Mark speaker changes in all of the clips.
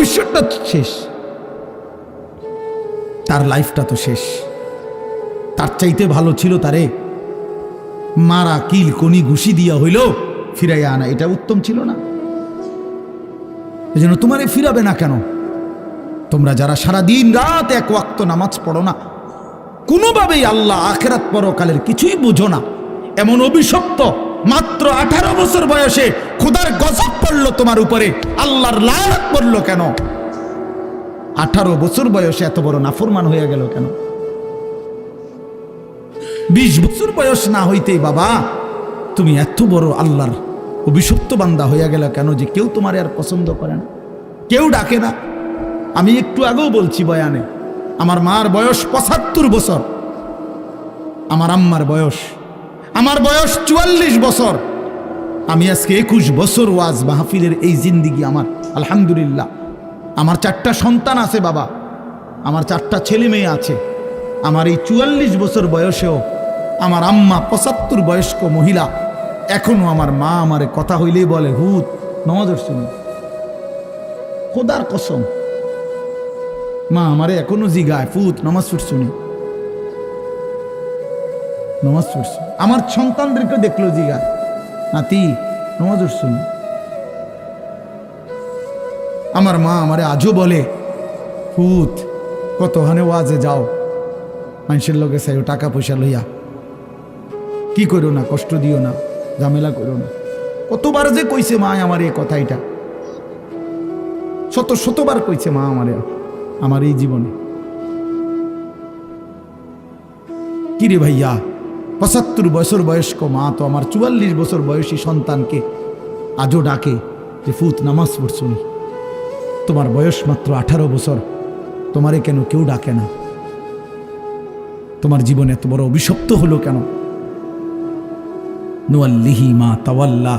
Speaker 1: ভবিষ্যৎটা শেষ। তার লাইফটা তো শেষ। তার চাইতে ভালো ছিল তারে মারা কিল কনি ঘুষি দিয়া হইল, ফিরাইয়া আনা। এটা উত্তম ছিল না। এই জন্য তোমারে ফিরাবে না কেন? তোমরা যারা সারা দিন রাত এক ওয়াক্ত নামাজ পড়ো না, কোনোভাবেই আল্লাহ আখেরাত পরকালের কিছুই বুঝো না। এমন অভিশপ্ত মাত্র আঠারো বছর বয়সে খুদার গজব পড়ল তোমার উপরে। আল্লাহর লায়াত পড়ল কেন? আঠারো বছর বয়সে এত বড় নাফরমান হয়ে গেল কেন? বিশ বছর বয়স না হইতেই বাবা, তুমি এত বড় আল্লাহর অভিশপ্ত বান্দা হইয়া গেল কেন যে কেউ তোমার আর পছন্দ করে না? কেউ ডাকে না। আমি একটু আগেও বলছি বয়ানে, আমার মার বয়স পঁচাত্তর বছর, আমার আম্মার বয়স আমার বয়স চুয়াল্লিশ বছর। আমি আজকে একুশ বছর ওয়াজ মাহফিলের এই জিন্দিগি আমার, আলহামদুলিল্লাহ। আমার চারটা সন্তান আছে বাবা। আমার চারটা ছেলে মেয়ে আছে। আমার এই চুয়াল্লিশ বছর বয়সেও আমার আম্মা পঁচাত্তর বয়স্ক মহিলা এখনও আমার মা আমারে কথা হইলেই বলে, হুত নজর শুনি খোদার কসম, মা আমারে এখনও জিগায়, ফুত, নমাজ শুনি নমাজ পড়ছো। আমার সন্তানদেরকে দেখল জিগায় নাতি, নমাজ শুনি আমার মা আমারে আজও বলে, ফুত, কতখানে ওয়াজে যাও। মানুষের লোকে চাইও টাকা পয়সা লইয়া। কি করো না, কষ্ট দিও না, ঝামেলা করো না। কতবার যে কইছে মা আমার এই কথাইটা শত শতবার কইছে মা আমারে আমার এই জীবনে। কিরে ভাইয়া পঁচাত্তর বছর বয়স্ক মা তো আমার চুয়াল্লিশ বছর বয়সী সন্তানকে আজও ডাকে যে, ফুত, নামাজ পড়ছুনি তোমার বয়স মাত্র আঠারো বছর, তোমারে কেন কেউ ডাকে না? তোমার জীবনে এত বড় অভিশপ্ত হলো কেন? নুয়াল্লিহি মা তাওয়াল্লা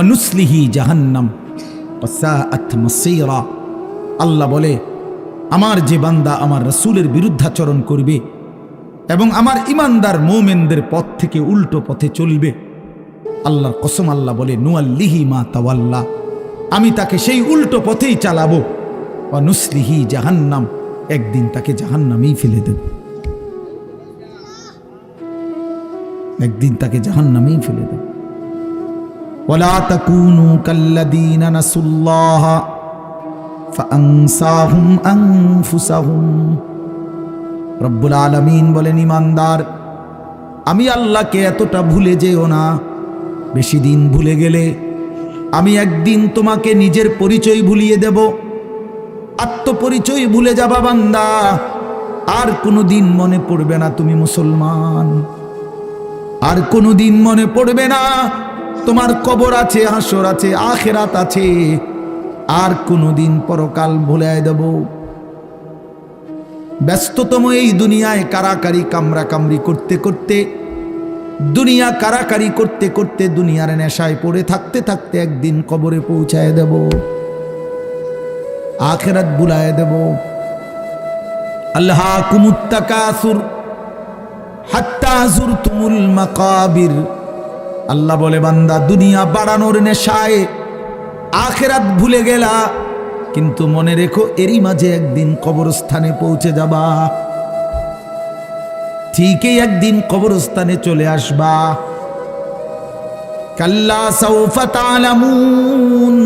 Speaker 1: অনুসলিহি জাহান্নাম আল্লাহ বলে, আমার যে বান্দা আমার রসুলের বিরুদ্ধাচরণ করবে এবং আমার ইমানদার মোমেনদের পথ থেকে উল্টো পথে চলবে। আল্লাহর কসম আল্লাহ বলে, নুয়াল্লিহি মা তাওয়াল্লা। আমি তাকে সেই উল্টো পথেই চালাবো। অনুসলিহি জাহান্নাম। একদিন তাকে জাহান্নামেই ফেলে দেব। একদিন তাকে জাহান্নামেই ফেলে দেব। ওয়ালা তাকুনু আনফুসাহুম। রব্বুল আলামিন বলেন ইমানদার আমি আল্লাহকে এতটা ভুলে যেও না। বেশি দিন ভুলে গেলে আমি একদিন তোমাকে নিজের পরিচয় ভুলিয়ে দেব। আত্মপরিচয় ভুলে যাবা বান্দা। আর কোনো দিন মনে পড়বে না তুমি মুসলমান। আর কোনো দিন মনে পড়বে না তোমার কবর আছে, হাসর আছে, আখেরাত আছে। আর কোনো দিন পরকাল ভুলে দেব। ব্যস্ততম এই দুনিয়ায় কারাকারি কামরা কামড়ি করতে করতে, দুনিয়া কারাকারি করতে করতে দুনিয়ার নেশায় পড়ে থাকতে থাকতে একদিন কবরে পৌঁছায় দেব, আখেরাত বুলায় দেব। আল্লাহ কুমুত্তাকাসুর, হাত্তা তুমুল মাকাবির। আল্লাহ বলে, বান্দা, দুনিয়া বাড়ানোর নেশায় আখেরাত ভুলে গেলা। কিন্তু মনে রেখো, এরই মাঝে একদিন কবরস্থানে পৌঁছে যাবা। ঠিকই একদিন কবরস্থানে চলে আসবা। কাল্লা সাউফা তালামুন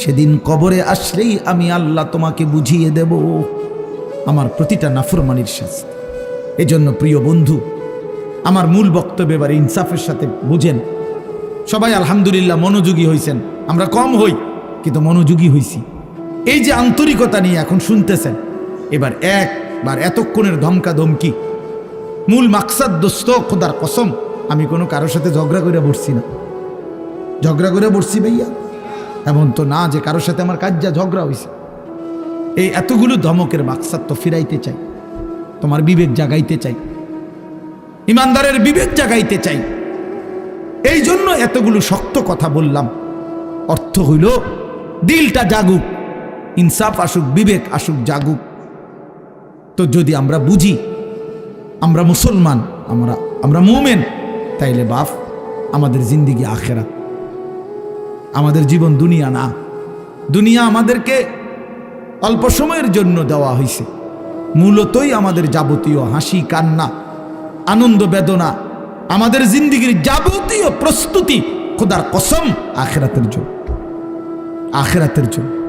Speaker 1: সেদিন কবরে আসলেই আমি আল্লাহ তোমাকে বুঝিয়ে দেব, আমার প্রতিটা নাফরমানির শাস্তি। এজন্য প্রিয় বন্ধু, আমার মূল বক্তব্য এবার ইনসাফের সাথে বুঝেন। সবাই আলহামদুলিল্লাহ মনোযোগী হয়েছেন আমরা কম হই। কিন্তু মনোযোগী হইছি। এই যে আন্তরিকতা নিয়ে এখন শুনতেছেন, এবার একবার এতক্ষণের ধমকা ধমকি মূল মাকসাদ দোস্ত, খোদার কসম, আমি কোনো কারোর সাথে ঝগড়া করে বসছি না। ঝগড়া করে বসছি ভাইয়া। এমন তো না যে কারোর সাথে আমার কাজ যা ঝগড়া হয়েছে এই এতগুলো ধমকের মাকসাদ তো ফিরাইতে চাই, তোমার বিবেক জাগাইতে চাই, ইমানদারের বিবেক জাগাইতে চাই। এই জন্য এতগুলো শক্ত কথা বললাম। অর্থ হইল দিলটা জাগুক, ইনসাফ আসুক, বিবেক আসুক, জাগুক। তো যদি আমরা বুঝি, আমরা মুসলমান, আমরা আমরা মুমেন, তাইলে বাপ, আমাদের জিন্দিগি আখেরা আমাদের জীবন দুনিয়া না। দুনিয়া আমাদেরকে অল্প সময়ের জন্য দেওয়া হয়েছে মূলতই আমাদের যাবতীয় হাসি, কান্না, আনন্দ, বেদনা, আমাদের জিন্দিগির যাবতীয় প্রস্তুতি খোদার কসম আখেরাতের জন্য। আখেরাতের জন্য।